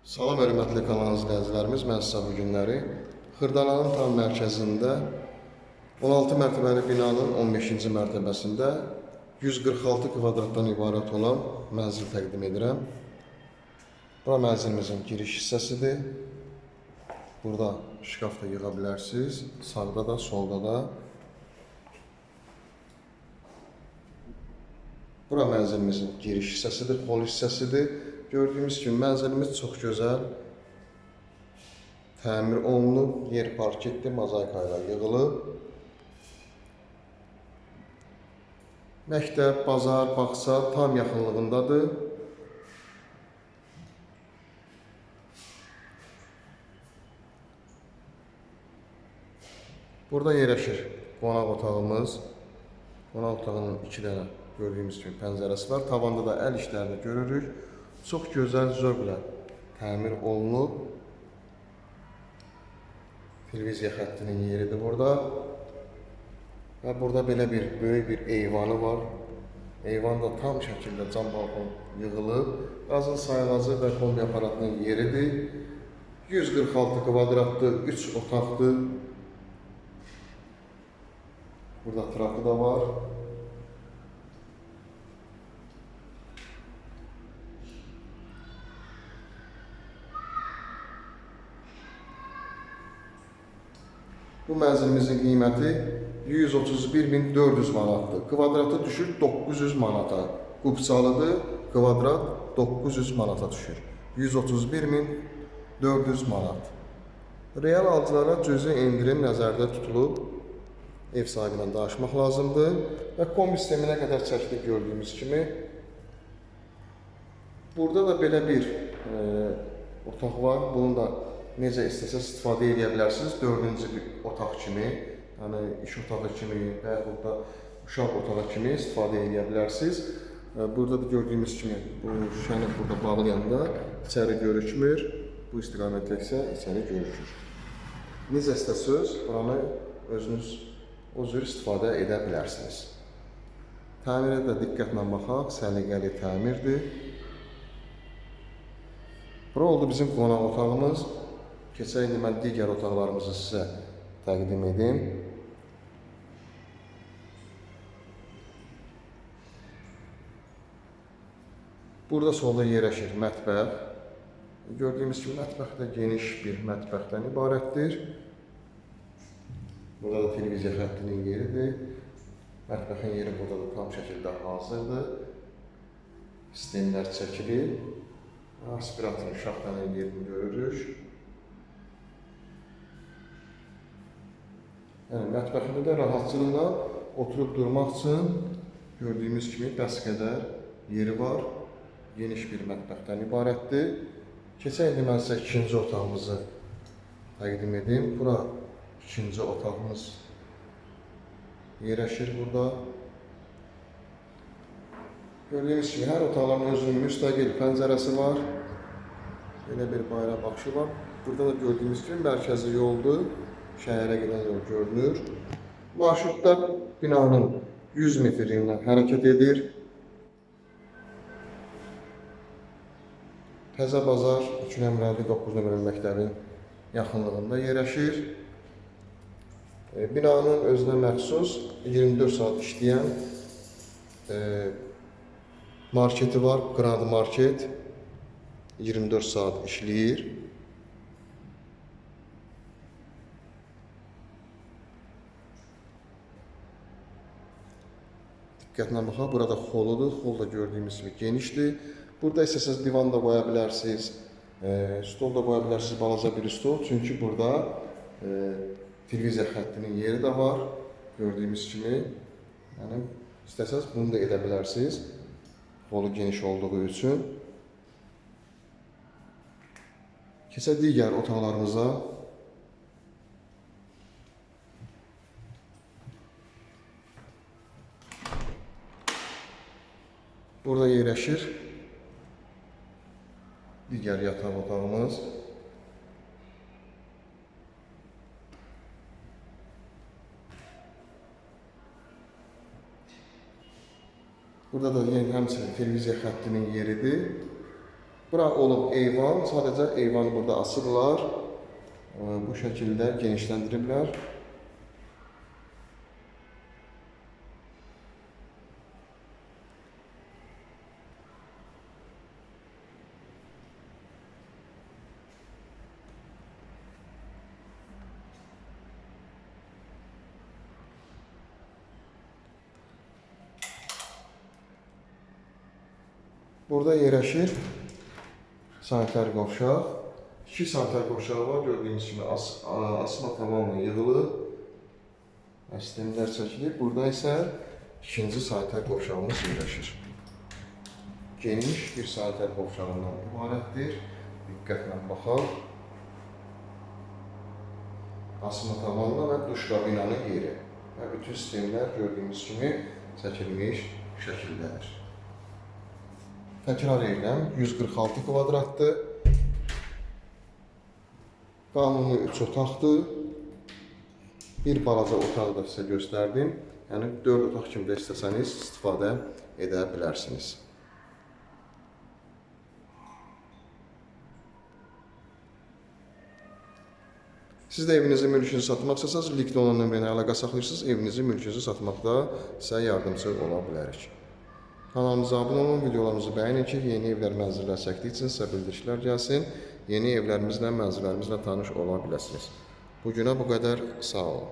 Salam hörmətli kanal izləyicilərimiz, mən sizə bu günləri Xırdalanın tam mərkəzində 16 mərtəbəli binanın 15-ci mərtəbəsində 146 kvadratdan ibarət olan mənzil təqdim edirəm. Bura mənzilimizin giriş hissəsidir. Burada şkaf da yığa bilərsiniz. Sağda da, solda da. Bura mənzilimizin giriş hissəsidir, hol hissəsidir. Gördüyümüz kimi mənzilimiz çox gözəl təmir olunub, yer parketdir, mozaika ilə yığılıb. Məktəb, bazar, bağça tam yaxınlığındadır. Burada yerləşir qonaq otağımız. Qonaq otağının iki dənə gördüyümüz kimi pəncərəsi var. Tavanda da əl işlərini görürük. Çox gözəl zövqlə təmir olunub. Televiziya xəttinin yeridir burada. Və burada belə bir böyük bir eyvanı var. Eyvan da tam şəkildə cam balkon yığılıb. Qazın sayğacı və kombi aparatının yeridir. 146 kvadratdır, 3 otaqdır. Burada trakı da var. Bu mənzilimizin qiyməti 131.400 manatdır. Kvadratı düşür 900 manata. Qubçalıdır, kvadrat 900 manata düşür. 131.400 manat. Real alıcılara cüzi endirim nəzərdə tutulub. Ev sahibi ilə danışmaq lazımdır və kombi sisteminə qədər çəkilib gördüyümüz kimi Burada da belə bir e, otaq var. Bunu da necə istəsəz istifadə edə bilərsiniz. Dördüncü bir otaq kimi, yəni iş otağı kimi və yaxud da uşaq otağı kimi istifadə edə bilərsiniz. E, Burada da gördüyümüz kimi bu şüşəni burada bağlayanda içəri görükmür. Bu istiqamətdə isə içəri görükür. Necə istəsəz, buranı özünüz o cür istifadə edə bilərsiniz. Təmirə də diqqətlə baxaq, səliqəli təmirdir. Bura oldu bizim qonaq otağımız. Keçək indi mən digər otaqlarımızı sizə təqdim edim. Burada solda yerləşir mətbəx. Gördüyümüz kimi mətbəx də geniş bir mətbəxdən ibarətdir. Burada da televiziya xəttinin yeridir. Mətbəxin yeri burada da tam şəkildə hazırdır. Sistemlər çəkilir. Aspiratorun şaxtanın yerini görürük. Yəni mətbəxində də rahatçılıqla oturub durmaq üçün gördüyümüz kimi bəs qədər yeri var. Geniş bir mətbəxdən ibarətdir. Keçək indi mən sizə ikinci otağımızı təqdim edim. Bura ikinci otağımız yerləşir burada. Gördüyünüz kimi hər otaqların özünün müstəqil pəncərəsi var. Belə bir bayra baxışı var. Burada da gördüyünüz kimi mərkəzi yoldur. Şəhərə gedən yol görünür. Marşrutda binanın 100 metrindən hərəkət edir. Təzə Bazar 2 nömrəli 9 nömrəli məktəbin yaxınlığında yerləşir. E, Binanın özünə məxsus 24 saat işləyən e, marketi var, Grand Market 24 saat işləyir. Baxaq, burada xoludur, xol da gördüyümüz kimi genişdir. Burada istəsəz divan da qoya bilərsiniz, e, stol da qoya bilərsiniz, balaca bir stol. Çünki burada e, televiziya xəttinin yeri də var, gördüyümüz kimi. Yəni istəsəz bunu da edə bilərsiniz. Xolu geniş olduğu üçün. Keçək digər otaqlarımıza. Burada yerləşir digər yataq otağımız. Burada da yenə həmçinin televiziya xəttinin yeridir. Bura olub eyvan, sadəcə eyvanı burada asıblar. E, Bu şəkildə genişləndiriblər. Burada yerləşir sanitar qovşaq. 2 sanitar qovşağı var. Gördüyünüz kimi as asma tamamı yığılıb. Əstimlər çəkilib. Burada isə ikinci sanitar qovşağımız yerləşir. Geniş bir sanitar qovşağından ibarətdir. Diqqətlə baxaq. Asma tavanla və duş kabinanın yeri. Və bütün sistemlər gördüyünüz kimi çəkilmiş şəkildədir. Təkrar edirəm, 146 kvadratdır. Qanuni 3 otaqdır. Bir balaca otaq da sizə göstərdim. Yəni 4 otaq kimi də istəsəniz istifadə edə bilərsiniz. Siz də evinizi, mülkünüzü satmaq istəsəniz, linkdə olan nömrəyə əlaqə saxlayırsınız, evinizi, mülkünüzü satmaqda sizə yardımçı ola bilərik. Kanalımıza abunə olun, videolarımızı bəyənin ki, yeni evlər, mənzillər çəkdikcə sizə bildirişlər gəlsin. Yeni evlərimizlə, mənzillərimizlə tanış ola biləsiniz. Bu günə bu qədər. Sağ olun.